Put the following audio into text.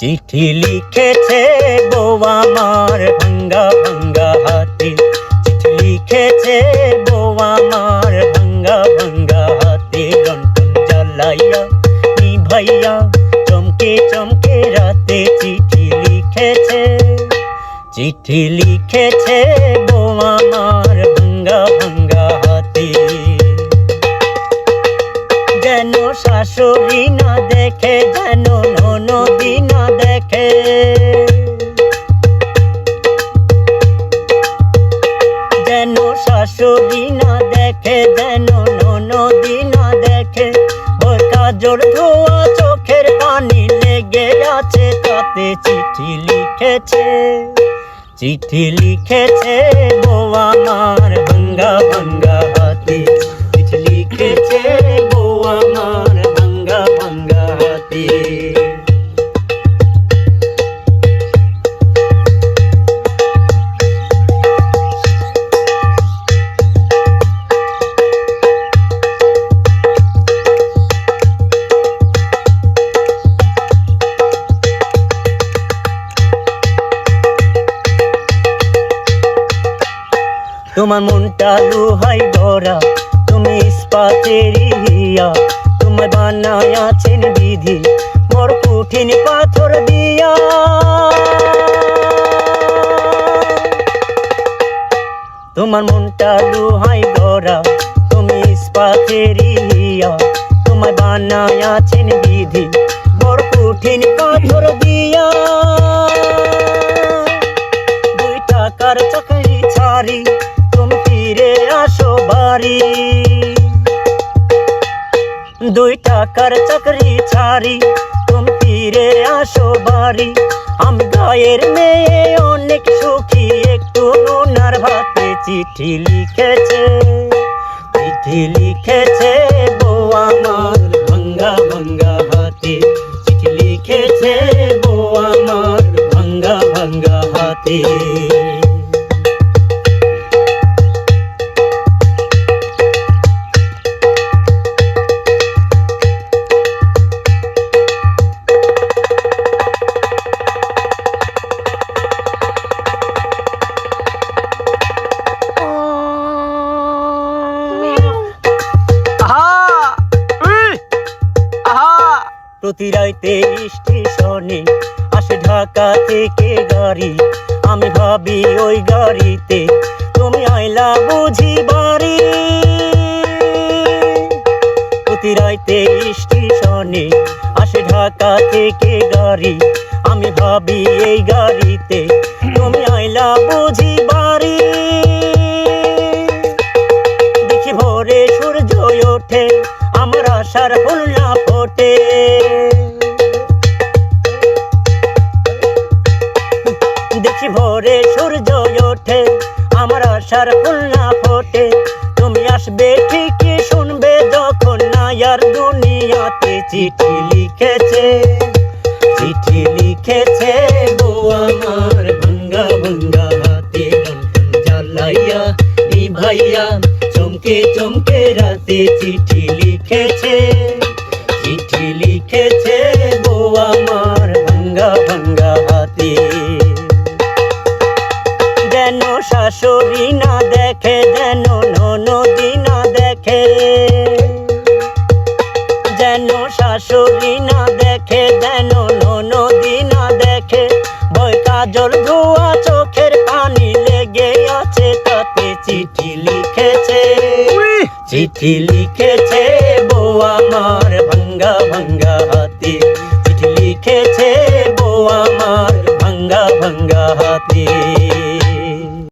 চিঠি লিখেছে বউ আমার ভাঙ্গা ভাঙ্গা হাতে। চিঠি লিখেছে বউ আমার ভাঙ্গা ভাঙ্গা হাতে। লন্ঠন জ্বালাইয়া নিভাইয়া চমকে চমকে রাতে চিঠি লিখেছে। চিঠি লিখেছে দেখে যেন ননদি না দেখে। ওর কাজর ধোয়া চোখের পানি লেগে আছে, তাতে চিঠি লিখেছে। চিঠি লিখেছে, বোয়া আমার ভঙ্গা ভাঙ্গা তোমার মনটা লোহাই গড়া, তুমি ইস্পাতের হিয়া তোমার বানায় আছেন বিধি বড় কঠিন পাথর দিয়া। তোমার মনটা লোহাই গড়া, তুমি ইস্পাতের হিয়া তোমার বানায় আছেন বিধি দুই টাকার চাকরি ছাড়ি তুমি ফিরে আসো বাড়ি। আমি গায়ের মেয়ে অনেক সুখী, একটু নুনার ভাতে চিঠি লিখেছে। চিঠি লিখেছে, বউ আমার ভাঙ্গা ভাঙ্গা হাতে চিঠি লিখেছে, বউ আমার ভাঙ্গা ভাঙ্গা হাতে প্রতি রাইতে স্টেশনে আসে ঢাকা থেকে গাড়ি। আমি ভাবি ওই গাড়িতে তুমি আইলা বুঝি বাড়ি। প্রতি রাইতে স্টেশনে আসে ঢাকা থেকে গাড়ি। আমি ভাবি এই গাড়িতে তুমি আইলা বুঝি বাড়ি। দেখি ভোরে সূর্য ওঠে, আমার আশার ফুল না ফোটে। আমার আশার ফুল না ফোটে। তুমি আসবে ঠিকই শুনবে যখন নায়ার দুনিয়াতে চিঠি লিখেছে। চিঠি লিখেছে, বউ আমার ভাঙ্গা ভাঙ্গা হাতে লণ্ঠন জ্বালাইয়া নিভাইয়া চমকে চমকে রাতে চিঠি লিখেছে। চিঠি লিখেছে শাশুড়ি না দেখে দেন নদী না দেখে। বই কাজল ধোয়া চোখের পানি লেগে আছে তাতে চিঠি লিখেছে। চিঠি লিখেছে বউ আমার ভাঙ্গা ভাঙ্গা